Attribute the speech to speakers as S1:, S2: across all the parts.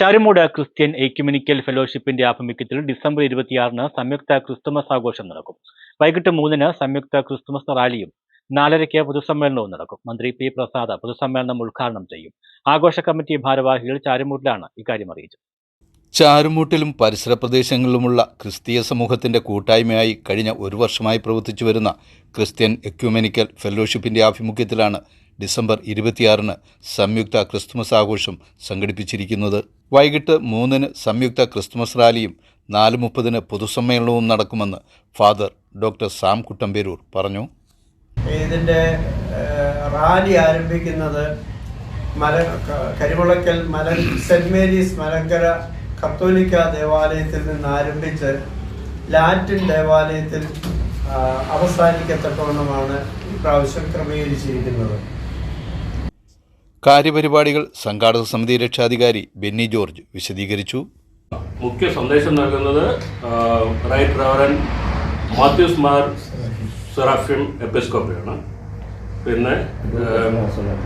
S1: Charummood Christian ecumenical ഫെലോഷിപ്പിന്റെ ആഭിമുഖ്യത്തിൽ December ഇരുപത്തിയാറിന് സംയുക്ത ക്രിസ്തുമസ് ആഘോഷം നടക്കും. വൈകിട്ട് മൂന്നിന് സംയുക്ത ക്രിസ്തുമസ് റാലിയും നാലരയ്ക്ക് പൊതുസമ്മേളനവും നടക്കും. മന്ത്രി പി പ്രസാദ് പൊതുസമ്മേളനം ഉദ്ഘാടനം ചെയ്യും. ആഘോഷ കമ്മിറ്റി ഭാരവാഹികൾ ചാരുമൂട്ടിലാണ് ഇക്കാര്യം അറിയിച്ചത്.
S2: ചാരുമൂട്ടിലും പരിസര പ്രദേശങ്ങളിലുമുള്ള ക്രിസ്തീയ സമൂഹത്തിന്റെ കൂട്ടായ്മയായി കഴിഞ്ഞ ഒരു വർഷമായി പ്രവർത്തിച്ചു വരുന്ന ക്രിസ്ത്യൻ എക്യുമെനിക്കൽ ഫെലോഷിപ്പിന്റെ ആഭിമുഖ്യത്തിലാണ് ഡിസംബർ ഇരുപത്തിയാറിന് സംയുക്ത ക്രിസ്തുമസ് ആഘോഷം സംഘടിപ്പിച്ചിരിക്കുന്നത്. വൈകിട്ട് മൂന്നിന് സംയുക്ത ക്രിസ്തുമസ് റാലിയും നാല് മുപ്പതിന് പൊതുസമ്മേളനവും നടക്കുമെന്ന് ഫാദർ ഡോക്ടർ സാം കുട്ടമ്പേരൂർ പറഞ്ഞു.
S3: ഇതിന്റെ റാലി ആരംഭിക്കുന്നത് മല കരിമുളക്കൽ മല സെന്റ് മേരീസ് മലങ്കര കത്തോലിക്ക ദേവാലയത്തിൽ നിന്ന് ആരംഭിച്ച് ലാറ്റിൻ ദേവാലയത്തിൽ അവസാനിക്കത്തക്കവണ്ണമാണ് ഇപ്രാവശ്യം ക്രമീകരിച്ചിരിക്കുന്നത്.
S2: കാര്യപരിപാടികൾ സംഘാടക സമിതി രക്ഷാധികാരി ബെന്നി ജോർജ് വിശദീകരിച്ചു.
S4: മുഖ്യ സന്ദേശം നൽകുന്നത് റൈറ്റ് റവറൻ മാത്യൂസ് മാർ സെറാഫിം എപ്പിസ്കോപ്പയാണ്. പിന്നെ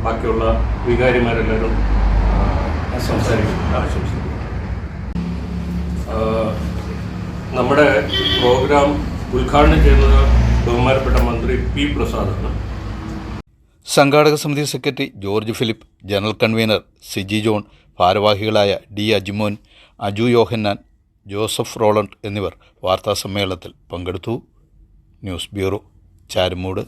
S4: ബാക്കിയുള്ള വികാരിമാരെല്ലാവരും സംസാരിക്കുന്നു സംസാരിക്കും ആശംസിക്കും ആ, നമ്മുടെ പ്രോഗ്രാം ഉദ്ഘാടനം ചെയ്യുന്നത് ബഹുമാനപ്പെട്ട മന്ത്രി പി പ്രസാദാണ്.
S2: സംഘാടക സമിതി secretary George Philip general convener Siji John ഭാരവാഹികളായ D Ajmon Aju Yohannan Joseph Roland എന്നിവർ വാർത്താസമ്മേളനത്തിൽ പങ്കെടുത്തു. News bureau Charummood.